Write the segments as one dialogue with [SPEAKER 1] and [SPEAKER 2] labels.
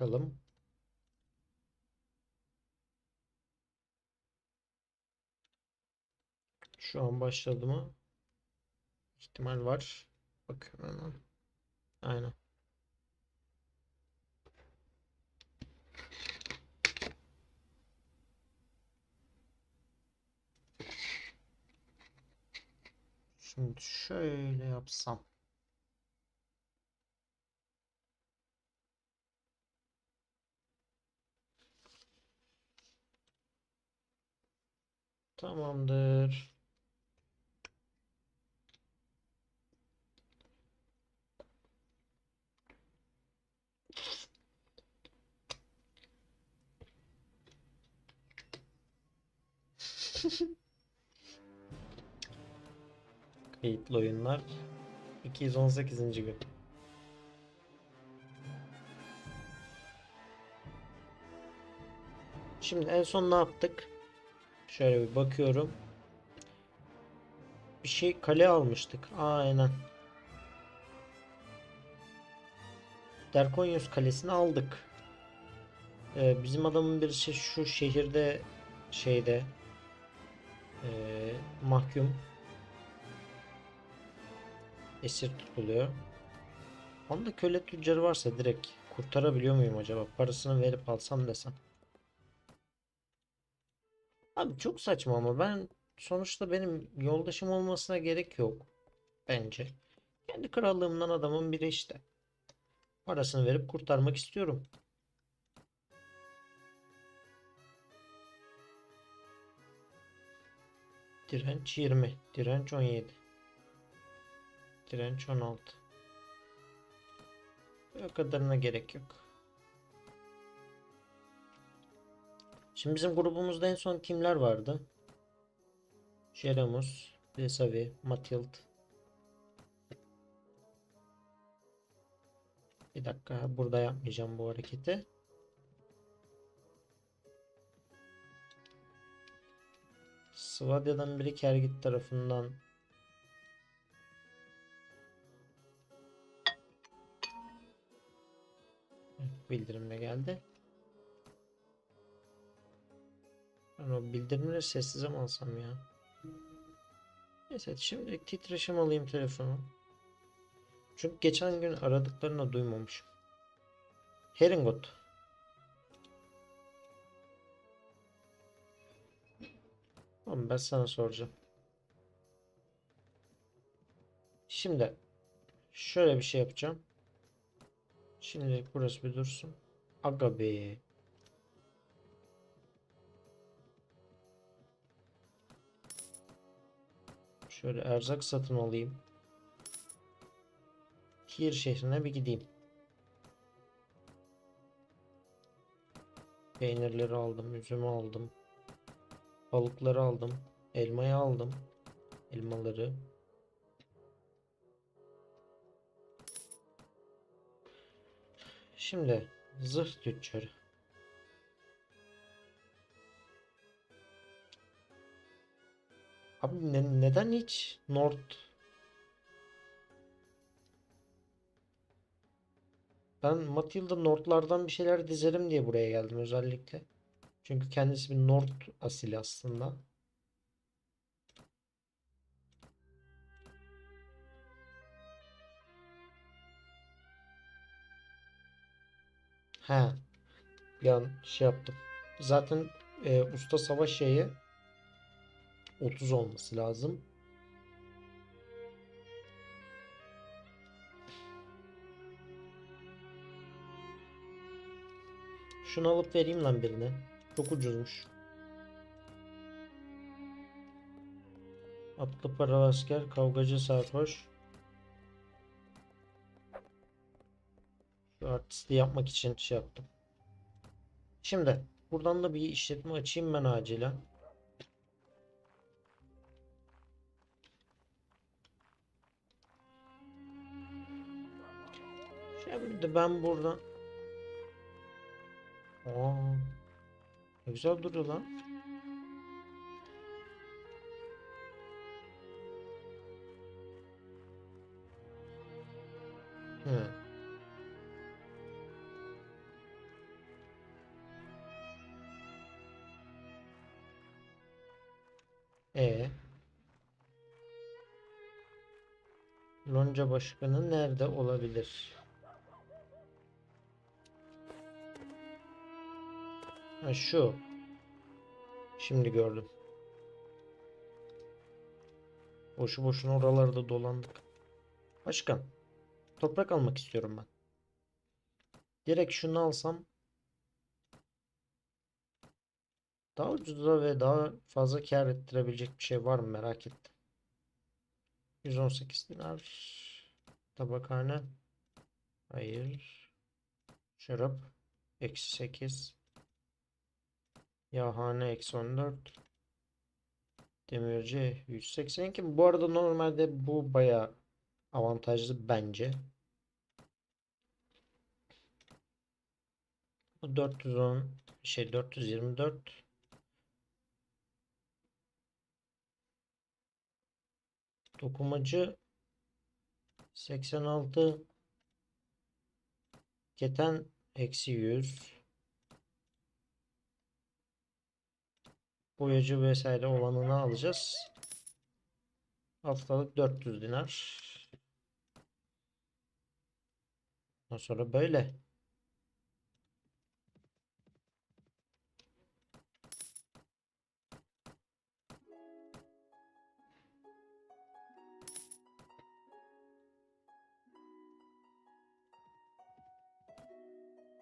[SPEAKER 1] Bakalım. Şu an başladı mı? İhtimal var. Bakıyorum hemen. Aynen. Şimdi şöyle yapsam. Tamamdır. Kayıtlı oyunlar 218. gün. Şimdi en son ne yaptık? Şöyle bir bakıyorum. Bir şey kale almıştık. Aynen. Derkonyos kalesini aldık. Ee, bizim adamın birisi şu şehirde şeyde ee, mahkum esir tutuluyor. Onda köle tüccarı varsa direkt kurtarabiliyor muyum acaba? Parasını verip alsam desem. Abi çok saçma ama ben sonuçta benim yoldaşım olmasına gerek yok. Bence. Kendi krallığımdan adamın biri işte. Parasını verip kurtarmak istiyorum. Direnç 20. Direnç 17. Direnç 16. O kadarına gerek yok. Şimdi bizim grubumuzda en son kimler vardı? Jeremus, Vesavi, Matild. Bir dakika burada yapmayacağım bu hareketi. Svadya'dan biri Kergit tarafından bildirimle geldi. O bildirimleri sessize mi alsam ya? Neyse şimdi titreşim alayım telefonu. Çünkü geçen gün aradıklarını duymamışım. Heringot. Tamam ben sana soracağım. Şimdi şöyle bir şey yapacağım. Şimdi burası bir dursun. Aga be. Şöyle erzak satın alayım. Kir şehrine bir gideyim. Peynirleri aldım, üzümü aldım. Balıkları aldım. Elmayı aldım. Elmaları. Şimdi zırh tüccarı. Abi ne- neden hiç North Ben Matilda North'lardan bir şeyler dizerim diye buraya geldim özellikle. Çünkü kendisi bir North asili aslında. He. Bir an şey yaptım. Zaten e, usta savaş şeyi 30 olması lazım. Şunu alıp vereyim lan birine. Çok ucuzmuş. Atlı paralı asker, kavgacı sarhoş. Şu artisti yapmak için şey yaptım. Şimdi buradan da bir işletme açayım ben acilen. Şimdi ben buradan... Aa, ne güzel duruyor lan. Hı. E. Lonca Başkanı nerede olabilir? Ha şu. Şimdi gördüm. Boşu boşuna oralarda dolandık. Başkan. Toprak almak istiyorum ben. Direkt şunu alsam daha ucuza ve daha fazla kar ettirebilecek bir şey var mı merak ettim. 118 dinar. Tabakhane. Hayır. Şarap. Eksi 8. Yağhane eksi 14. Demirci 182. Bu arada normalde bu baya avantajlı bence. Bu 410 şey 424 Dokumacı 86 Keten eksi 100 Boyacı vesaire olanını alacağız. Haftalık 400 dinar. Ondan sonra böyle.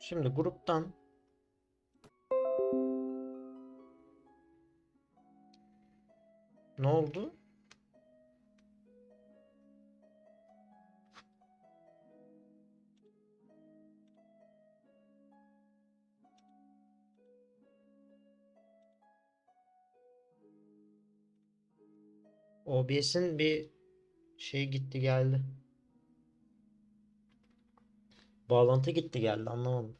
[SPEAKER 1] Şimdi gruptan ne oldu? OBS'in bir şey gitti geldi. Bağlantı gitti geldi anlamadım.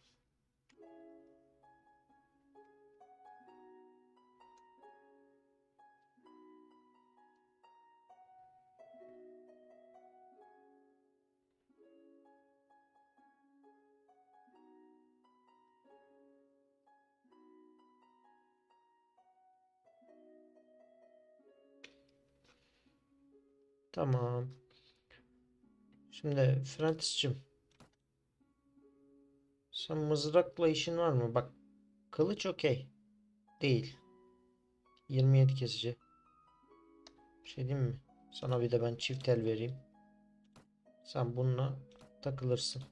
[SPEAKER 1] Tamam. Şimdi Francis'cim sen mızrakla işin var mı? Bak kılıç okey. Değil. 27 kesici. Bir şey diyeyim mi? Sana bir de ben çift el vereyim. Sen bununla takılırsın.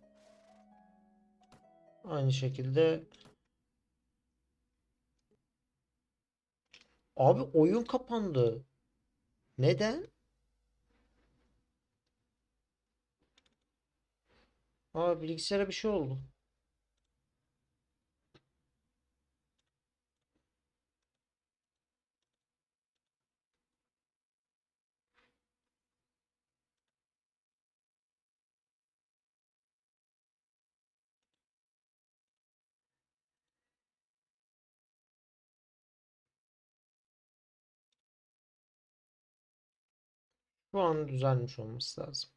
[SPEAKER 1] Aynı şekilde Abi oyun kapandı. Neden? Aa bilgisayara bir şey oldu. Şu an düzelmiş olması lazım.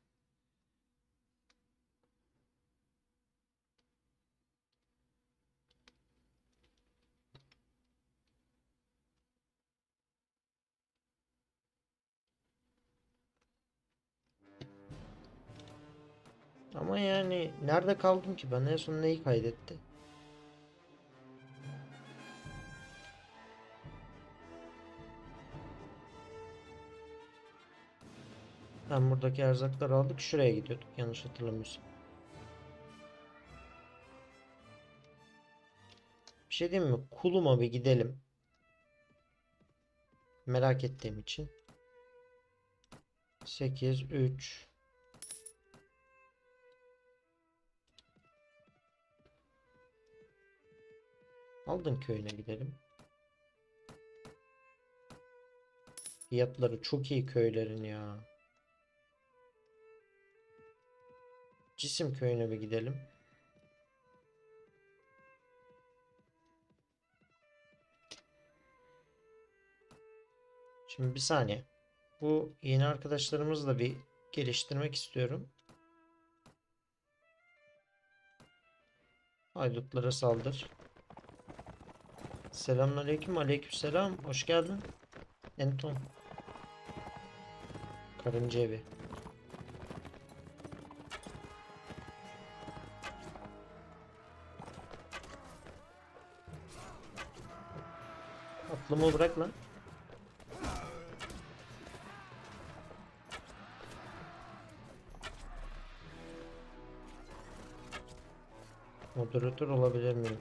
[SPEAKER 1] Ama yani nerede kaldım ki ben en son neyi kaydetti? Ben buradaki erzakları aldık şuraya gidiyorduk yanlış hatırlamıyorsam. Bir şey diyeyim mi? Kuluma bir gidelim. Merak ettiğim için. 8 3 Aldın köyüne gidelim. Fiyatları çok iyi köylerin ya. Cisim köyüne bir gidelim. Şimdi bir saniye. Bu yeni arkadaşlarımızla bir geliştirmek istiyorum. Haydutlara saldır. Selamünaleyküm. Aleykümselam. Hoş geldin. Enton. Karınca evi. Atlımı bırak lan. Moderatör olabilir miyim?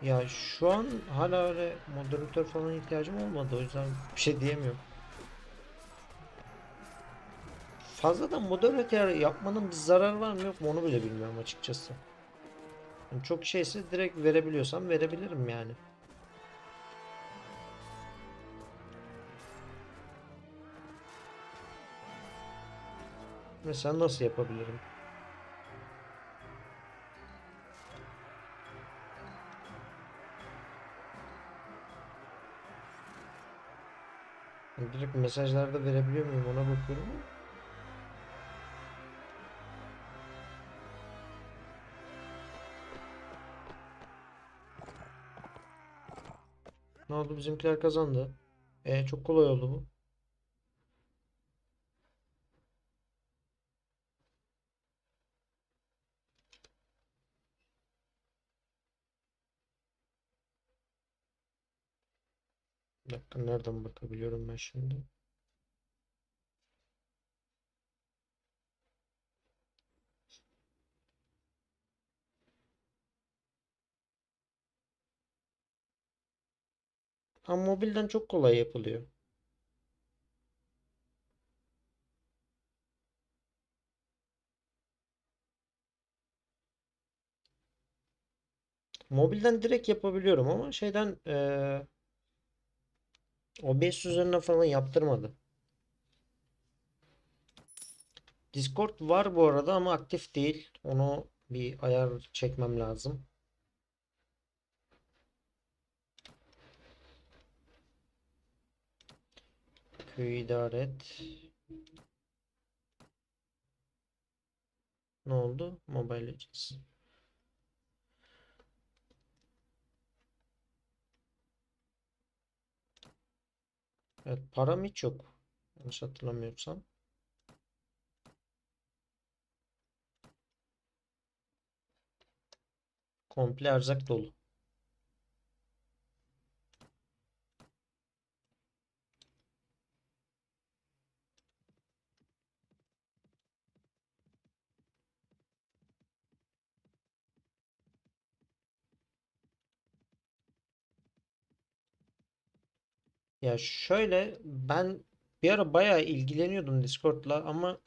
[SPEAKER 1] Ya şu an hala öyle moderatör falan ihtiyacım olmadı o yüzden bir şey diyemiyorum. Fazladan moderatör yapmanın bir zararı var mı yok mu onu bile bilmiyorum açıkçası. Yani çok şeyse direkt verebiliyorsam verebilirim yani. Mesela nasıl yapabilirim? Direkt mesajlarda verebiliyor muyum ona bakıyorum. Ne oldu bizimkiler kazandı. E çok kolay oldu bu. Dakika nereden bakabiliyorum ben şimdi? Ama mobilden çok kolay yapılıyor. Mobilden direkt yapabiliyorum ama şeyden eee OBS üzerine falan yaptırmadı. Discord var bu arada ama aktif değil. Onu bir ayar çekmem lazım. Köyü idare et. Ne oldu? Mobile Legends. Evet param hiç yok. Yanlış hatırlamıyorsam. Komple erzak dolu. Ya şöyle ben bir ara bayağı ilgileniyordum Discord'la ama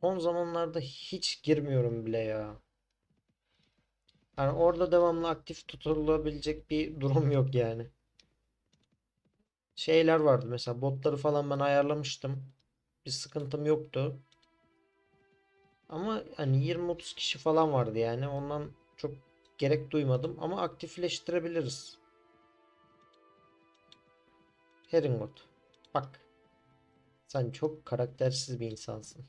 [SPEAKER 1] son zamanlarda hiç girmiyorum bile ya. Yani orada devamlı aktif tutulabilecek bir durum yok yani. Şeyler vardı mesela botları falan ben ayarlamıştım. Bir sıkıntım yoktu. Ama hani 20-30 kişi falan vardı yani. Ondan çok gerek duymadım ama aktifleştirebiliriz. Herringot. Bak. Sen çok karaktersiz bir insansın.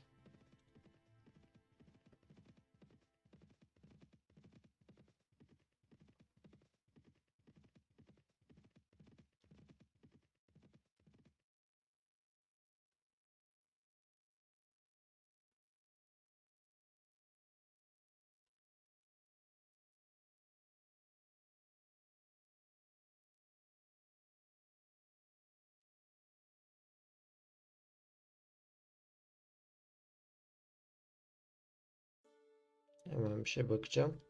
[SPEAKER 1] Hemen bir şey bakacağım.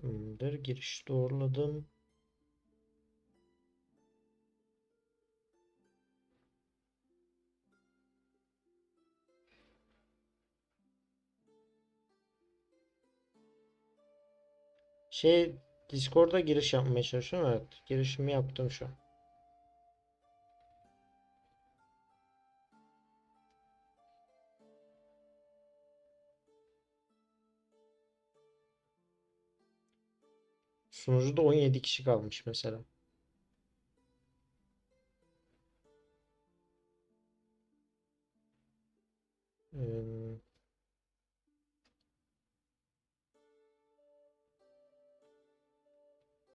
[SPEAKER 1] Tamamdır. Giriş doğruladım. Şey Discord'a giriş yapmaya çalışıyorum. Evet. Girişimi yaptım şu an. Sunucuda 17 kişi kalmış mesela. Ee,